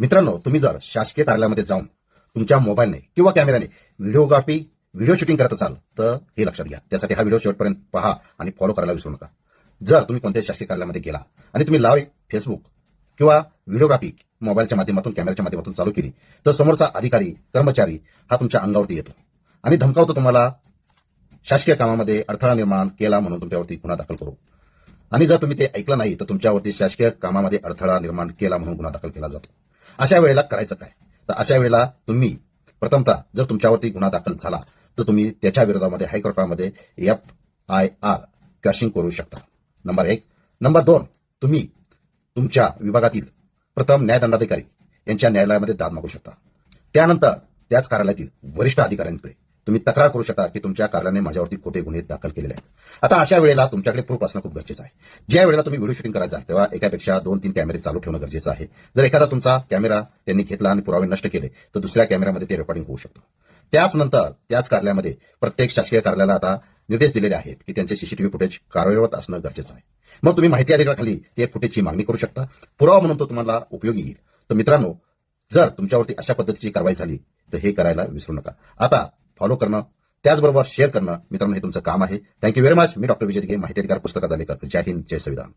मित्रांनो तुम्ही जर शासकीय कार्यालयामध्ये जाऊन तुमच्या मोबाईलने किंवा कॅमेऱ्याने व्हिडिओग्राफी व्हिडिओ शूटिंग करत असाल तर हे लक्षात घ्या. त्यासाठी हा व्हिडिओ शेवटपर्यंत पहा आणि फॉलो करायला विसरू नका. जर तुम्ही कोणत्याही शासकीय कार्यालयामध्ये गेला आणि तुम्ही लाईव्ह फेसबुक किंवा व्हिडिओग्राफी मोबाईलच्या माध्यमातून कॅमेऱ्याच्या माध्यमातून चालू केली तर समोरचा अधिकारी कर्मचारी हा तुमच्या अंगावरती येतो आणि धमकावतो तुम्हाला शासकीय कामामध्ये अडथळा निर्माण केला म्हणून तुमच्यावरती गुन्हा दाखल करू. आणि जर तुम्ही ते ऐकलं नाही तर तुमच्यावरती शासकीय कामामध्ये अडथळा निर्माण केला म्हणून गुन्हा दाखल केला जातो. अशा वेळेला करायचं काय? तर अशा वेळेला तुम्ही प्रथमतः जर तुमच्यावरती गुन्हा दाखल झाला तर तुम्ही त्याच्या विरोधामध्ये हायकोर्टामध्ये एफ आय आर क्रशिंग करू शकता. नंबर एक. नंबर दोन. तुम्ही तुमच्या विभागातील प्रथम न्यायदंडाधिकारी यांच्या न्यायालयामध्ये दाद मागू शकता. त्यानंतर त्याच कार्यालयातील वरिष्ठ अधिकाऱ्यांकडे तुम्ही तक्रार करू शकता की तुमच्या कार्यालयाने माझ्यावरती खोटे गुन्हे दाखल केलेले आहेत. आता अशा वेळेला तुमच्याकडे प्रूफ असणं खूप गरजेचं आहे. ज्या वेळेला तुम्ही व्हिडिओ शूटिंग करायचा तेव्हा एकापेक्षा दोन तीन कॅमेरे चालू ठेवणं गरजेचं आहे. जर एखादा तुमचा कॅमेरा त्यांनी घेतला आणि पुरावे नष्ट केले तर दुसऱ्या कॅमेऱ्यामध्ये ते रेकॉर्डिंग होऊ शकतो. त्याच नंतर त्याच कार्यालयामध्ये प्रत्येक शासकीय कार्यालयाला आता निर्देश दिलेले आहेत की त्यांचे सीसीटीव्ही फुटेज कार्यरत असणं गरजेचं आहे. मग तुम्ही माहिती अधिकाराखाली ते फुटेजची मागणी करू शकता. पुरावा म्हणून तो तुम्हाला उपयोगी येईल. तर मित्रांनो जर तुमच्यावरती अशा पद्धतीची कारवाई झाली तर हे करायला विसरू नका. आता फॉलो करणं त्याचबरोबर शेअर करणं. मित्रांनो हे तुमचं काम आहे. थँक्यू व्हेरी मच मी डॉक्टर विजय दिघे माहिती अधिकार पुस्तकाचा लेखक. जय हिंद जय संविधान.